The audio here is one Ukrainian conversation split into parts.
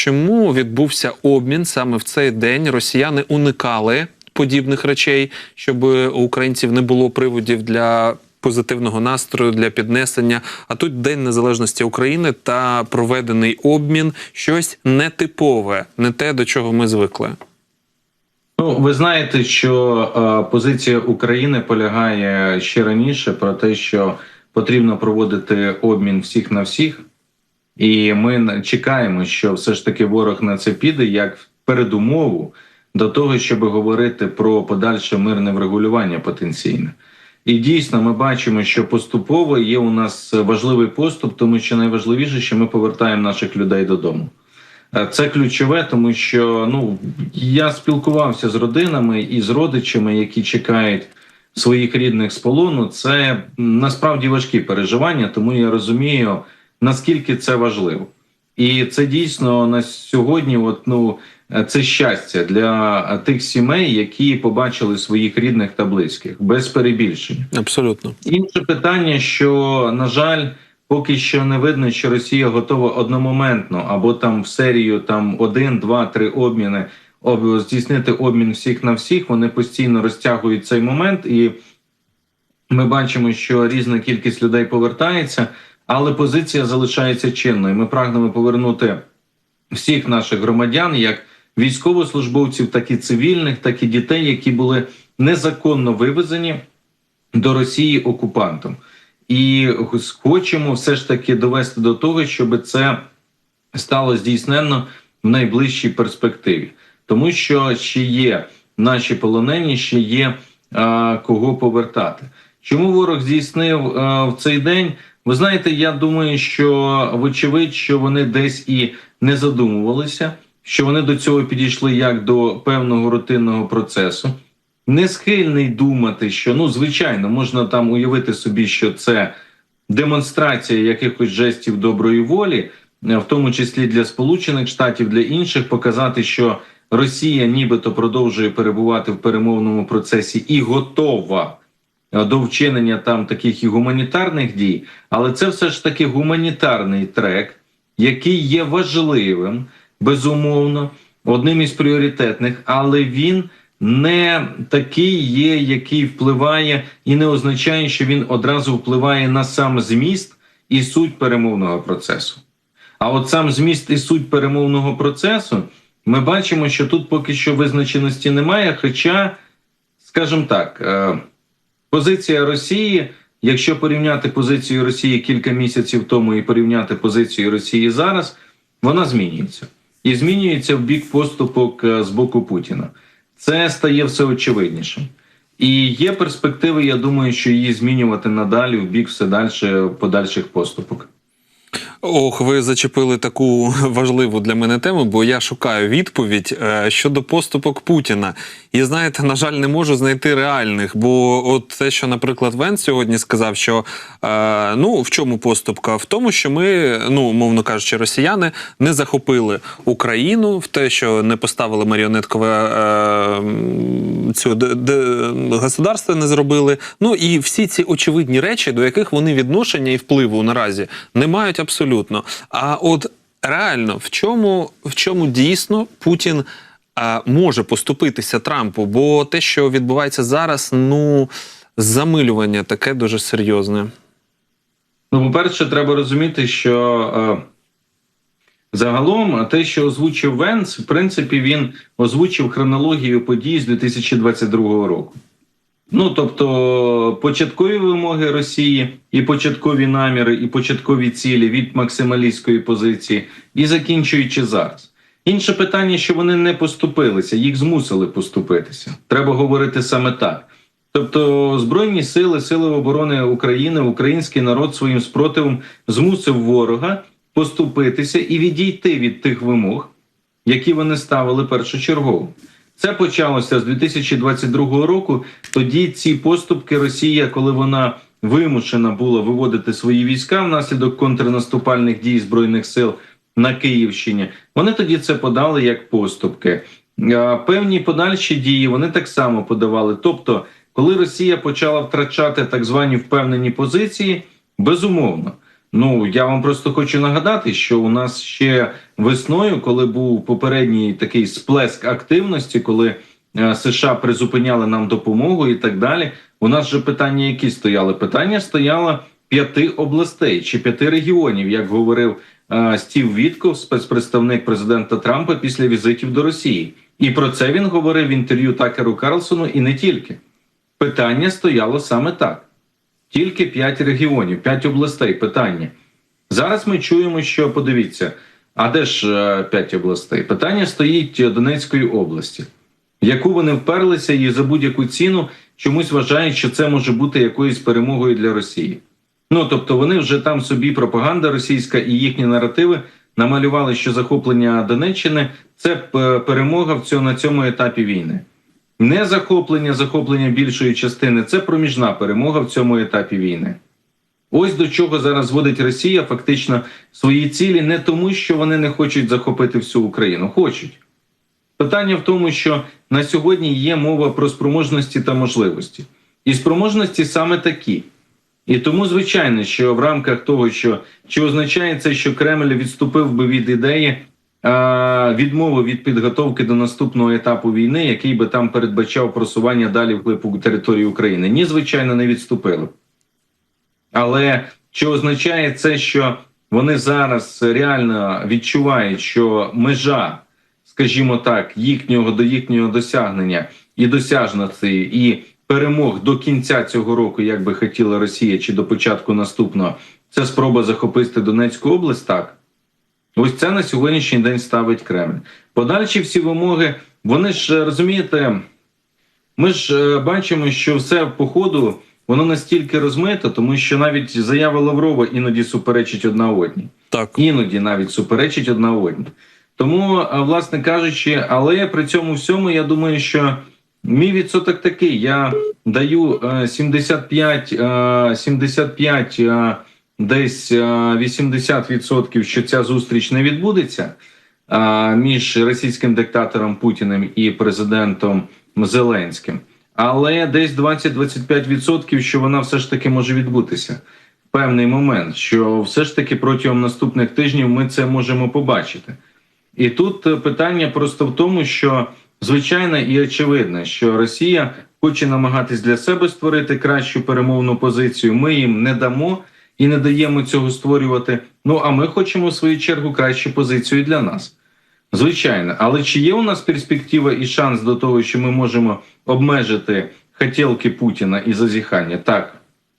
Чому відбувся обмін саме в цей день? Росіяни уникали подібних речей, щоб у українців не було приводів для позитивного настрою, для піднесення. А тут День Незалежності України та проведений обмін щось нетипове, не те, до чого ми звикли. Ну, ви знаєте, що е, позиція України полягає ще раніше про те, що потрібно проводити обмін всіх на всіх, і ми чекаємо, що все ж таки ворог на це піде як передумову до того, щоб говорити про подальше мирне врегулювання потенційне. І дійсно, ми бачимо, що поступово є у нас важливий поступ, тому що найважливіше, що ми повертаємо наших людей додому. Е, Це ключове, тому що ну я спілкувався з родинами і з родичами, які чекають своїх рідних з полону. Це насправді важкі переживання, тому я розумію наскільки це важливо. І це дійсно на сьогодні. От ну це щастя для тих сімей, які побачили своїх рідних та близьких без перебільшення. Абсолютно. Інше питання, що на жаль, поки що не видно, що Росія готова одномоментно або там в серію там один, два, три обміни об здійснити обмін всіх на всіх. Вони постійно розтягують цей момент, і ми бачимо, що різна кількість людей повертається, але позиція залишається чинною. Ми прагнемо повернути всіх наших громадян, як військовослужбовців, так і цивільних, так і дітей, які були незаконно вивезені до Росії окупантом, і хочемо все ж таки довести до того, щоб це стало здійсненно в найближчій перспективі, тому що ще є наші полонені, ще є а, кого повертати. Чому ворог здійснив а, в цей день? Ви знаєте, я думаю, що вочевидь, що вони десь і не задумувалися, що вони до цього підійшли як до певного рутинного процесу. Не схильний думати, що ну звичайно можна там уявити собі, що це демонстрація якихось жестів доброї волі, е, в тому числі для Сполучених Штатів, для інших, показати, що Росія нібито продовжує перебувати в перемовному процесі і готова до вчинення там таких і гуманітарних дій, але це все ж таки гуманітарний трек, який є важливим, безумовно, одним із пріоритетних, але він не такий є, який впливає і не означає, що він одразу впливає на сам зміст і суть перемовного процесу. А от сам зміст і суть перемовного процесу, ми бачимо, що тут поки що визначеності немає. Хоча, скажімо так, е, позиція Росії, якщо порівняти позицію Росії кілька місяців тому і порівняти позицію Росії зараз, вона змінюється і змінюється в бік поступок е, з боку Путіна це стає все очевиднішим. І є перспективи, я думаю, що її змінювати надалі в бік все далі подальших поступок. Ох, ви зачепили таку важливу для мене тему, бо я шукаю відповідь е, щодо поступок Путіна. І знаєте, на жаль, не можу знайти реальних. Бо от те, що, наприклад, Вен сьогодні сказав, що е, ну в чому поступка? В тому, що ми, ну мовно кажучи, росіяни не захопили Україну в те, що не поставили маріонеткове е, цю государство, не зробили. Ну і всі ці очевидні речі, до яких вони відношення і впливу наразі не мають абсолютно. А от реально в чому, в чому дійсно Путін а, може поступитися Трампу? Бо те, що відбувається зараз, ну замилювання таке дуже серйозне. Ну, по-перше, треба розуміти, що е, загалом те, що озвучив Венс, в принципі, він озвучив хронологію подій з 2022 року. Ну, тобто, початкові вимоги Росії, і початкові наміри, і початкові цілі від максималістської позиції, і закінчуючи зараз. Інше питання, що вони не поступилися, їх змусили поступитися. Треба говорити саме так. Тобто, збройні сили, сили оборони України, український народ своїм спротивом змусив ворога поступитися і відійти від тих вимог, які вони ставили першочергово. Це почалося з 2022 року. Тоді ці поступки Росія, коли вона вимушена була виводити свої війська внаслідок контрнаступальних дій збройних сил на Київщині, вони тоді це подали як поступки. Певні подальші дії вони так само подавали. Тобто, коли Росія почала втрачати так звані впевнені позиції, безумовно. Ну я вам просто хочу нагадати, що у нас ще весною, коли був попередній такий сплеск активності, коли е, США призупиняли нам допомогу і так далі. У нас же питання, які стояли? Питання стояло п'яти областей чи п'яти регіонів, як говорив е, Стів Вітков, спецпредставник президента Трампа після візитів до Росії. І про це він говорив в інтерв'ю Такеру Карлсону, і не тільки. Питання стояло саме так: тільки п'ять регіонів, п'ять областей. Питання. Зараз ми чуємо, що подивіться, а де ж е, п'ять областей? Питання стоїть Донецької області, в яку вони вперлися і за будь-яку ціну чомусь вважають, що це може бути якоюсь перемогою для Росії. Ну тобто вони вже там собі пропаганда російська і їхні наративи намалювали, що захоплення Донеччини це перемога в цьому на цьому етапі війни. Не захоплення, захоплення більшої частини це проміжна перемога в цьому етапі війни. Ось до чого зараз зводить Росія фактично свої цілі не тому, що вони не хочуть захопити всю Україну, хочуть. Питання в тому, що на сьогодні є мова про спроможності та можливості. І спроможності саме такі. І тому, звичайно, що в рамках того, що чи означає це, що Кремль відступив би від ідеї відмови від підготовки до наступного етапу війни, який би там передбачав просування далі вглиб території України? Ні, звичайно, не відступили. Але чи означає це, що вони зараз реально відчувають, що межа, скажімо так, їхнього до їхнього досягнення і досяжності, і перемог до кінця цього року, як би хотіла Росія, чи до початку наступного, це спроба захопити Донецьку область? Так. Ось це на сьогоднішній день ставить Кремль. Подальші всі вимоги, вони ж розумієте, ми ж е, бачимо, що все по ходу воно настільки розмито, тому що навіть заява Лаврова іноді суперечить одна одній. Так. Іноді навіть суперечить одна одній. Тому, е, власне кажучи, але при цьому всьому я думаю, що мій відсоток такий: я даю е, 75, е, 75 е, десь е, 80%, що ця зустріч не відбудеться е, між російським диктатором Путіним і президентом Зеленським. Але десь 20-25%, що вона все ж таки може відбутися певний момент, що все ж таки протягом наступних тижнів ми це можемо побачити. І тут е, питання просто в тому, що звичайно і очевидно, що Росія хоче намагатись для себе створити кращу перемовну позицію. Ми їм не дамо і не даємо цього створювати. Ну а ми хочемо в свою чергу кращу позицію для нас. Звичайно, але чи є у нас перспектива і шанс до того, що ми можемо обмежити хотілки Путіна і зазіхання? Так,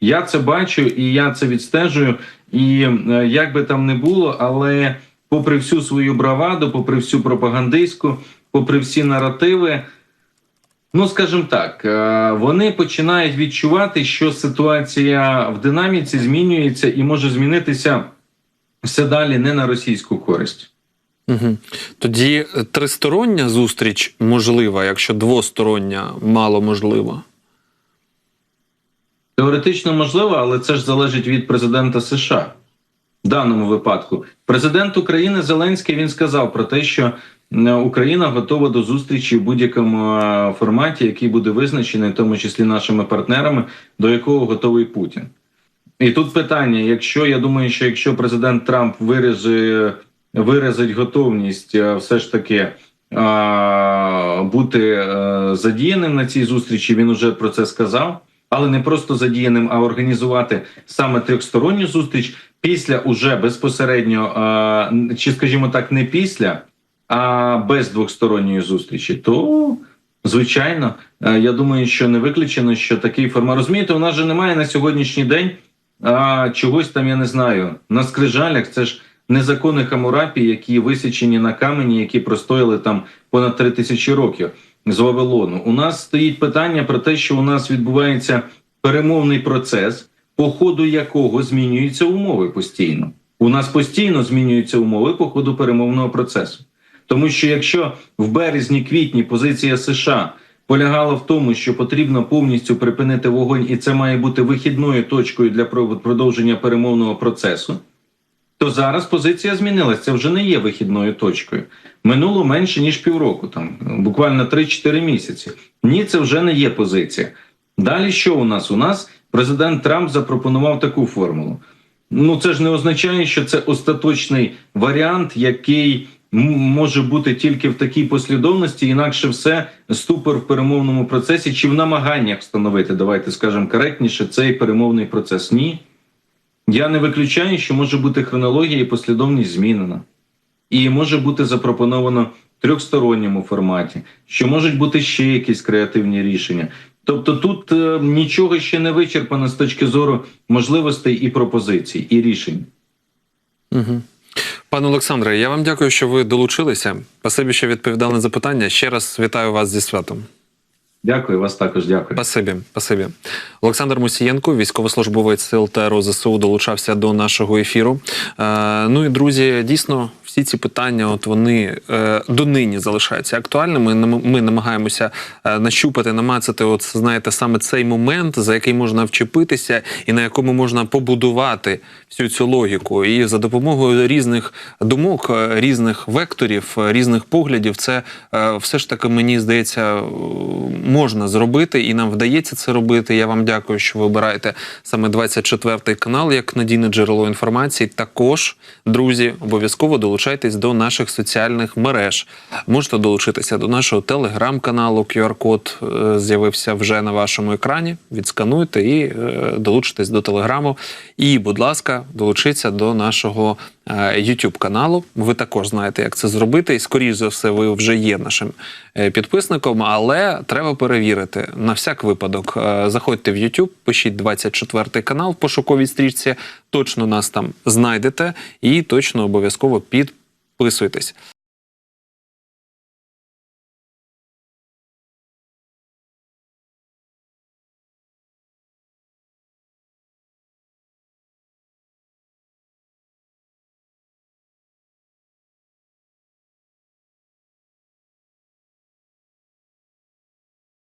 я це бачу і я це відстежую. І е, як би там не було, але попри всю свою браваду, попри всю пропагандистську, попри всі наративи, ну скажімо так, е, вони починають відчувати, що ситуація в динаміці змінюється і може змінитися все далі не на російську користь. Угу. Тоді тристороння зустріч можлива, якщо двостороння мало можлива. Теоретично можливо, але це ж залежить від президента США. В даному випадку президент України Зеленський він сказав про те, що Україна готова до зустрічі в будь-якому е, форматі, який буде визначений, в тому числі нашими партнерами, до якого готовий Путін. І тут питання: якщо я думаю, що якщо президент Трамп виразить, виразить готовність е, все ж таки бути е, задіяним на цій зустрічі, він уже про це сказав, але не просто задіяним, а організувати саме трьохсторонню зустріч після уже безпосередньо, чи скажімо так, не після, а без двосторонньої зустрічі, то звичайно, е, я думаю, що не виключено, що такий формат. Розумієте, у нас же немає на сьогоднішній день а, чогось там, я не знаю, на скрижалях. Це ж незаконні хамурапі, які висічені на камені, які простояли там понад три тисячі років з Вавилону. У нас стоїть питання про те, що у нас відбувається перемовний процес, по ходу якого змінюються умови постійно. У нас постійно змінюються умови по ходу перемовного процесу. Тому що якщо в березні-квітні позиція США полягала в тому, що потрібно повністю припинити вогонь, і це має бути вихідною точкою для продовження перемовного процесу, то зараз позиція змінилася. Це вже не є вихідною точкою. Минуло менше ніж півроку, там буквально 3-4 місяці. Ні, це вже не є позиція. Далі що у нас? У нас президент Трамп запропонував таку формулу: ну це ж не означає, що це остаточний варіант, який може бути тільки в такій послідовності, інакше все ступор в перемовному процесі чи в намаганнях встановити, давайте скажемо коректніше, цей перемовний процес. Ні. Я не виключаю, що може бути хронологія і послідовність змінена. І може бути запропоновано в трьохсторонньому форматі, що можуть бути ще якісь креативні рішення. Тобто тут е, нічого ще не вичерпано з точки зору можливостей і пропозицій, і рішень. Угу. Пане Олександре, я вам дякую, що ви долучилися. Спасибі, що відповідали на запитання. Ще раз вітаю вас зі святом. Дякую, вас також дякую. Спасибі, спасибі. Олександр Мусієнко, військовослужбовець сил ТРО ЗСУ, долучався до нашого ефіру. Е, ну і друзі, дійсно, всі ці питання, от вони е, донині залишаються актуальними. Нам- Ми намагаємося е, нащупати, намацати, от знаєте, саме цей момент, за який можна вчепитися, і на якому можна побудувати всю цю логіку. І за допомогою різних думок, е, різних векторів, е, різних поглядів, це е, все ж таки мені здається можна зробити, і нам вдається це робити. Я вам дякую, що ви обираєте саме 24 канал як надійне джерело інформації. Також, друзі, обов'язково долучайтесь до наших соціальних мереж. Можете долучитися до нашого телеграм-каналу. QR-код е, з'явився вже на вашому екрані. Відскануйте і е, долучитесь до телеграму. І, будь ласка, долучіться до нашого YouTube каналу. Ви також знаєте, як це зробити. І скоріш за все, ви вже є нашим е, підписником, але треба перевірити на всяк випадок. Е, Заходьте в YouTube, пишіть 24 канал в пошуковій стрічці. Точно нас там знайдете і точно обов'язково підписуйтесь.